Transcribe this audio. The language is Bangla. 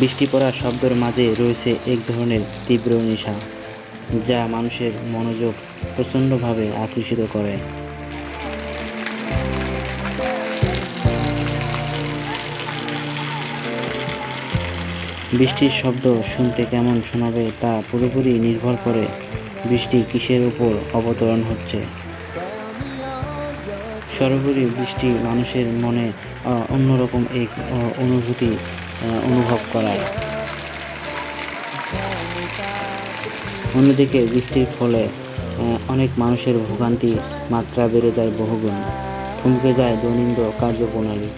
বৃষ্টি পড়ার শব্দের মাঝে রয়েছে এক ধরনের তীব্র নেশা, যা মানুষের মনোযোগ প্রচণ্ডভাবে আকর্ষিত করে। বৃষ্টির শব্দ শুনতে কেমন শোনাবে তা পুরোপুরি নির্ভর করে বৃষ্টি কিসের উপর অবতরণ হচ্ছে। সর্বোপরি বৃষ্টি মানুষের মনে অন্যরকম এক অনুভূতি অনুভব করায়। অন্যদিকে বৃষ্টির ফলে অনেক মানুষের ভোগান্তি মাত্রা বেড়ে যায় বহুগুণ। থমকে যায় দৈনন্দিন কার্যপ্রণালী।